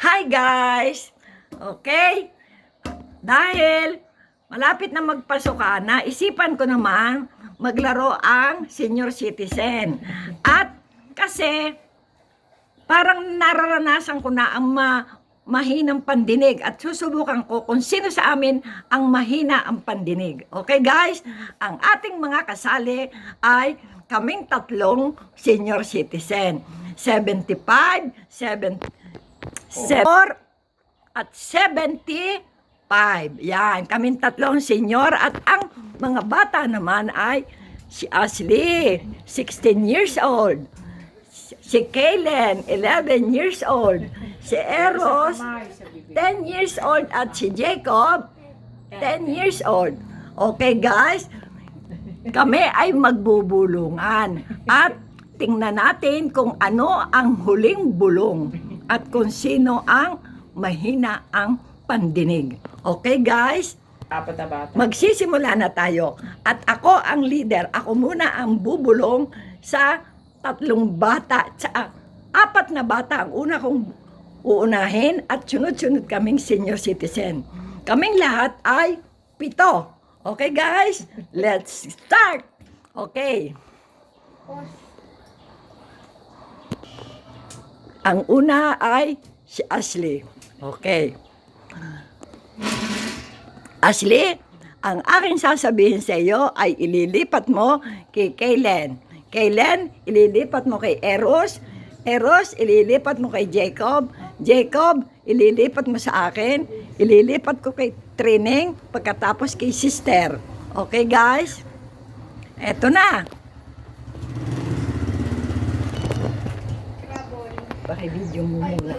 Hi guys! Okay? Dahil malapit na magpasukan, naisipan ko naman maglaro ang senior citizen. At kasi parang nararanasan ko na ang ma mahinang pandinig at susubukan ko kung sino sa amin ang mahina ang pandinig. Okay guys? Ang ating mga kasali ay kaming tatlong senior citizen. 75, 7, 4 at 75. Yan, kaming tatlong senior at ang mga bata naman ay si Ashley, 16 years old. Si Kaylen, 11 years old. Si Eros, 10 years old. At si Jacob, 10 years old. Okay guys, kami ay magbubulungan. At tingnan natin kung ano ang huling bulong at kung sino ang mahina ang pandinig. Okay guys? Apat na bata. Magsisimula na tayo. At ako ang leader. Ako muna ang bubulong sa tatlong bata. Sa apat na bata ang una kong uunahin at sunod-sunod kaming senior citizen. Kaming lahat ay pito. Okay guys? Let's start! Okay. Ang una ay si Ashley. Okay. Ashley, ang aking sasabihin sa iyo ay ililipat mo kay Kaylen. Kaylen, ililipat mo kay Eros. Eros, ililipat mo kay Jacob. Jacob, ililipat mo sa akin. Ililipat ko kay Trining, pagkatapos kay Sister. Okay, guys? Eto na. Paki-video mo muna.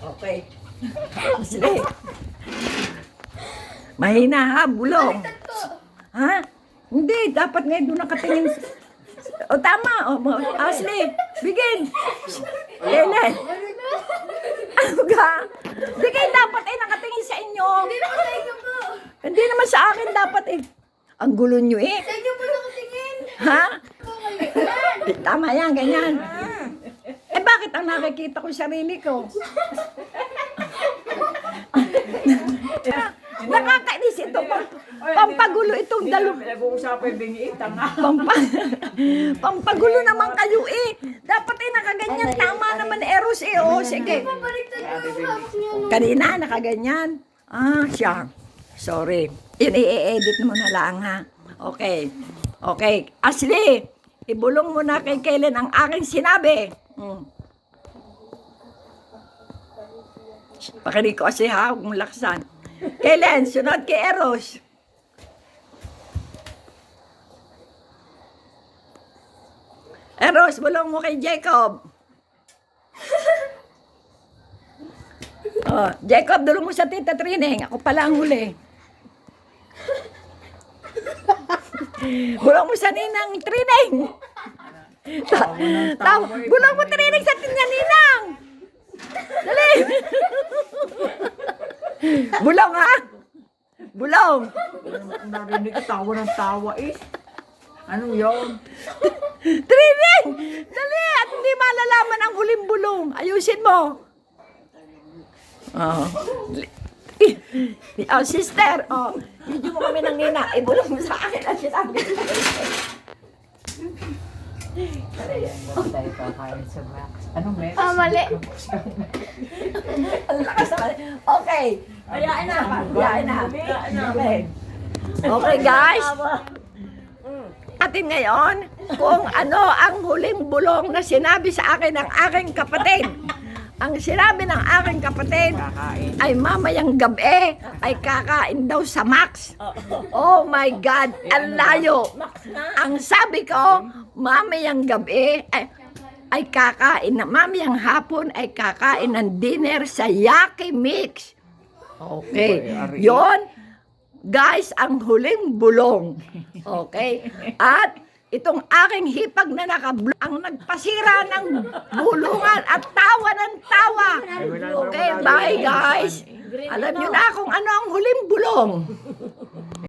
Okay. Sige. Mahina ha, bulong. Ha? Hindi, dapat ngayon doon nakatingin. O tama, o, mo- Ashley, begin. Ellen. Ano ka? Hindi kayo dapat eh nakatingin sa inyo. Hindi naman sa inyo po. Hindi naman sa akin dapat eh. Ang gulo nyo eh. Sa inyo po nakatingin. Ha? Eh, Tama yan, ganyan. Eh bakit ang nakikita ko sarili ko? Nakakainis ito. Pam- pampagulo itong dalawa. Nag-uusapan yung bingi, tanga. Pampa pampagulo naman kayo eh. Dapat eh nakaganyan. Tama naman Eros eh. O, sige. Kanina nakaganyan. Ah, siya. Sorry. Yun, i-edit mo na lang ha. Okay. Okay. Ashley, ibulong mo na kay Kellen ang aking sinabi. Hmm. Pakinig ko kasi ha, huwag mong laksan. Kellen, sunod kay Eros. Eros, bulong mo kay Jacob. Oh, Jacob, dulong mo sa tita Trining. Ako pala ang huli. bulong mo sa ninang Trining. Ta- ta- bulong mo Trining sa tinya ninang. Dali. bulong ha. Bulong. Narinig tawa ng tawa eh. Ano yun? Trining! Dali! At hindi malalaman ang huling bulong. Ayusin mo. Oh. Oh, sister. Oh, video mo kami ng nina. Ibulong mo sa akin ang sinabi. Tayo kakain sa Max. Ano, Max? Ah, mali. Ang lakas naman. Okay. Hayaan na. Hayaan na. Okay. Okay, guys. Atin ngayon, kung ano ang huling bulong na sinabi sa akin ng aking kapatid. Ang sinabi ng aking kapatid ay mamayang gabi ay kakain daw sa Max. Oh my God, ang layo. Ang sabi ko, mamayang gabi ay, ay kakain na, mamayang hapon ay kakain ng dinner sa Yaki Mix. Okay, yon guys, ang huling bulong. Okay? At itong aking hipag na nakablo ang nagpasira ng bulungan at tawa ng tawa. Okay, bye guys. Alam niyo na kung ano ang huling bulong.